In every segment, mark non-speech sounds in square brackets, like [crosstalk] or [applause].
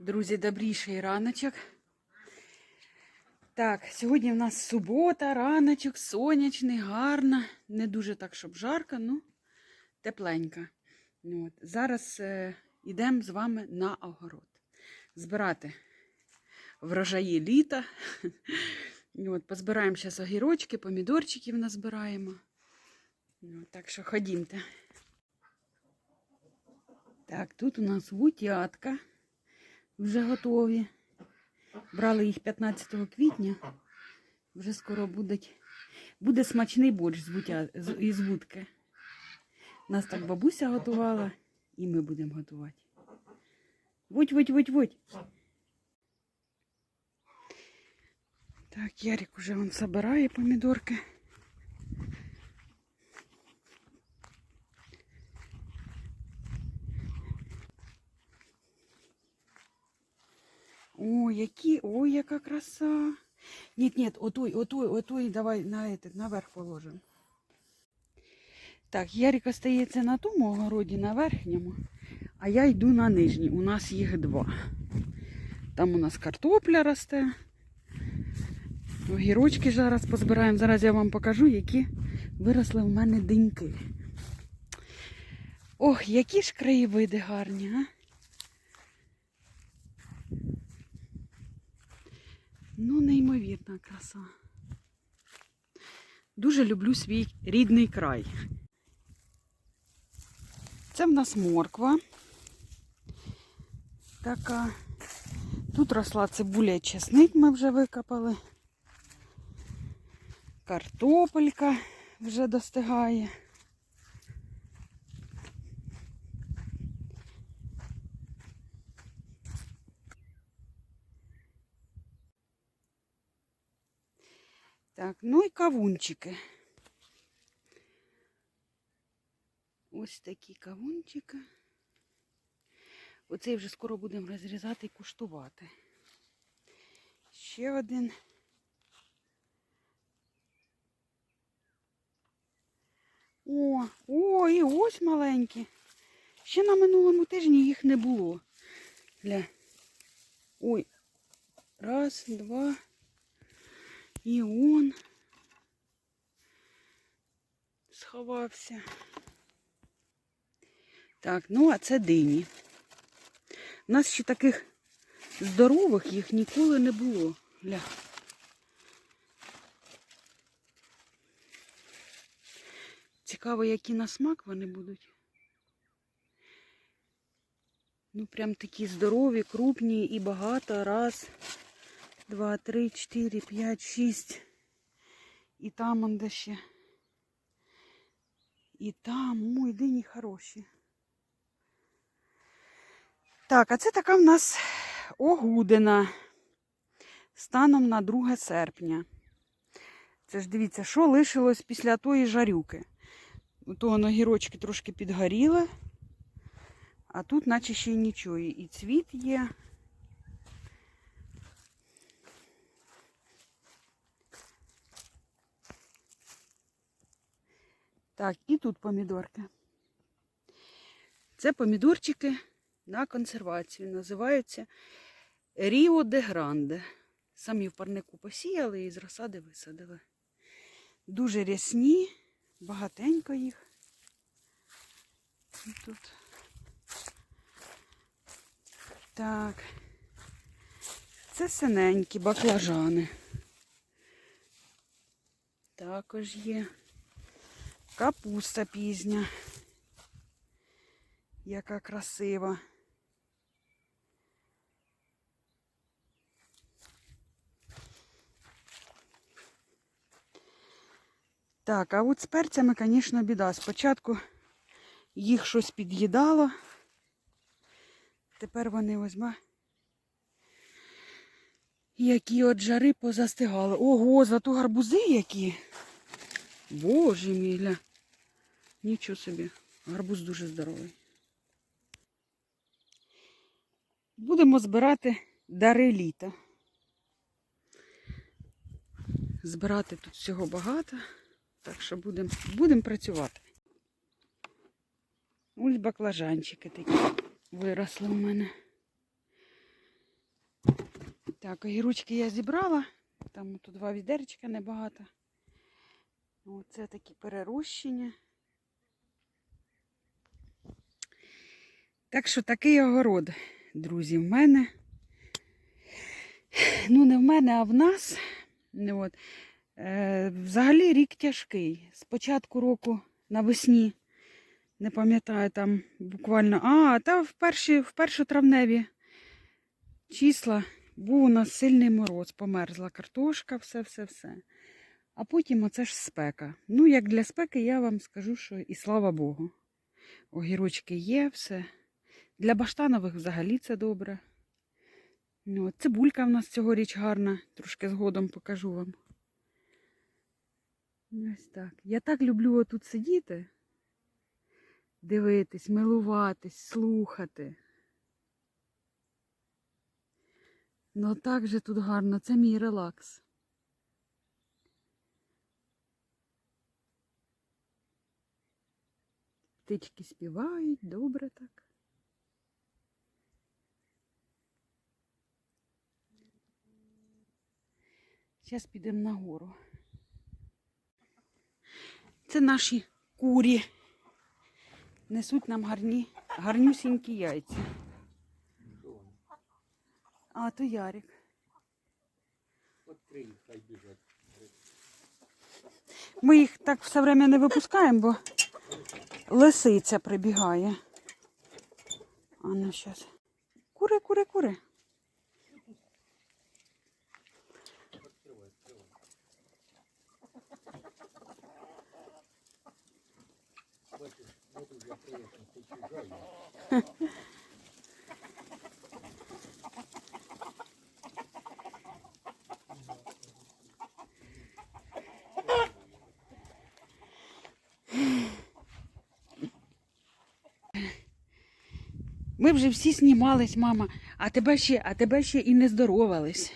Друзі, добріший раночок. Так, сьогодні в нас субота, раночок, сонячний, гарно. Не дуже так, щоб жарко, ну тепленько. Ну, от. Зараз е, йдемо з вами на огород. Збирати врожаї літа. Ну, От, позбираємо зараз огірочки, помідорчиків назбираємо. Ну, так що ходімте. Так, тут у нас вутятка вже готові. Брали їх 15 квітня. Вже скоро будуть. Буде смачний борщ з вутя... з- із вудки. Нас так бабуся готувала, і ми будемо готувати. Вудь, вудь, вудь, вудь. Так, Ярик уже он собирає помідорки. О, які, ой, яка краса. Нет, нет, отой, отой, отой, давай на этот, наверх положимо. Так, Ярик остається на тому огороді, на верхньому, а я йду на нижній. У нас їх два. Там у нас картопля росте. Огірочки зараз позбираємо. Зараз я вам покажу, які виросли в мене деньки. Ох, які ж краєвиди гарні, а? Ну, неймовірна краса. Дуже люблю свій рідний край. Це в нас морква. Така. Тут росла цибуля чесник ми вже викопали. Картопелька вже достигає. Так, ну і кавунчики. Ось такі кавунчики. Оцей вже скоро будемо розрізати і куштувати. Ще один. О, о, і ось маленькі. Ще на минулому тижні їх не було. Гля. Ой. Раз, два. І он сховався. Так, ну а це дині. У нас ще таких здорових їх ніколи не було. Гля. Цікаво, які на смак вони будуть. Ну, прям такі здорові, крупні і багато. Раз, два, три, чотири, п'ять, шість. І там он де ще. І там, ой, дині хороші. Так, а це така в нас огудина станом на 2 серпня. Це ж дивіться, що лишилось після тої жарюки. У того ногірочки трошки підгоріли, а тут наче ще й нічого. І цвіт є. Так, і тут помідорки. Це помідорчики на консервацію. Називаються Ріо де Гранде. Самі в парнику посіяли і з розсади висадили. Дуже рясні, багатенько їх. І Тут. Так. Це синенькі баклажани. Також є. Капуста пізня. Яка красива. Так, а от з перцями, звісно, біда. Спочатку їх щось під'їдало. Тепер вони ось. Які от жари позастигали. Ого, зато гарбузи які. Боже мій, гля. Нічого собі. Гарбуз дуже здоровий. Будемо збирати дари літа. Збирати тут всього багато, так що будемо будем працювати. Ось баклажанчики такі виросли у мене. Так, огірочки я зібрала. Там тут два відеречка небагато. Оце такі перерощення. Так що такий огород, друзі, в мене. Ну, не в мене, а в нас. От. Е, взагалі рік тяжкий. З початку року навесні, не пам'ятаю, там буквально. А, та в перші, в першотравневі числа був у нас сильний мороз, померзла картошка, все-все-все. А потім оце ж спека. Ну, як для спеки, я вам скажу, що і слава Богу. Огірочки є, все. Для баштанових взагалі це добре. Ну, цибулька в нас цьогоріч гарна, трошки згодом покажу вам. Ось так. Я так люблю отут сидіти, дивитись, милуватись, слухати. Ну так же тут гарно, це мій релакс. Птички співають, добре так. Зараз підемо нагору. Це наші курі. Несуть нам гарні, гарнюсінькі яйця. А, то Ярик. Открий, хай біжать. Ми їх так все время не випускаємо, бо лисиця прибігає. А ну щас. Кури, кури, кури. Бачиш, не дуже приємно, ти чужая. Ми вже всі знімались, мама, а тебе ще, а тебе ще і не здоровались.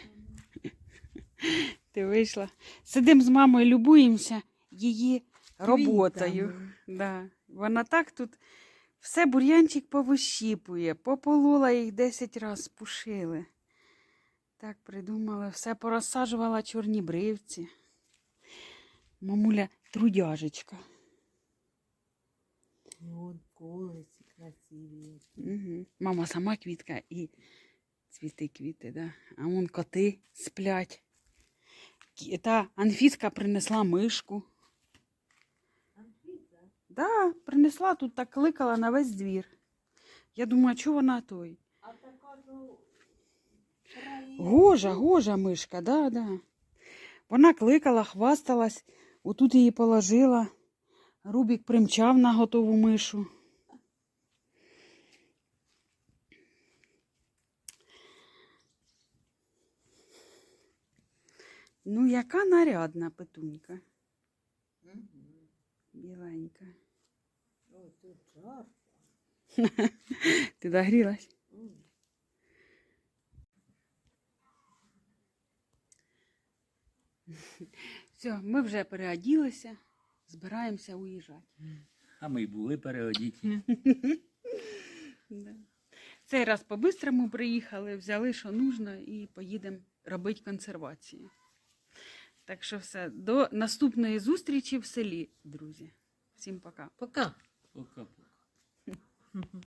Ти вийшла. Сидимо з мамою, любуємося її роботою. Да. Вона так тут все бур'янчик повищіпує, пополола їх 10 разів, спушили. Так придумала, все порозсаджувала чорні бривці. Мамуля трудяжечка. І он колесі красиві. Угу. Мама сама квітка і цвіти квіти, да? а вон коти сплять. Та Анфіска принесла мишку. Да, принесла тут так кликала на весь двір. Я думаю, чого вона той? а така ну. Гожа, гожа мишка, да, да. Вона кликала, хвасталась, отут її положила. Рубік примчав на готову мишу. Ну, яка нарядна петунька. Біленька. Ой, тут жарко. [laughs] Ти догрілась? [laughs] Все, ми вже переоділися, збираємося уїжджати. А ми й були переодіті. [laughs] Да. Цей раз по-бистрому приїхали, взяли, що нужно, і поїдемо робити консервацію. Так що все, до наступної зустрічі в селі, друзі. Всім пока. Пока. Пока-пока. [laughs]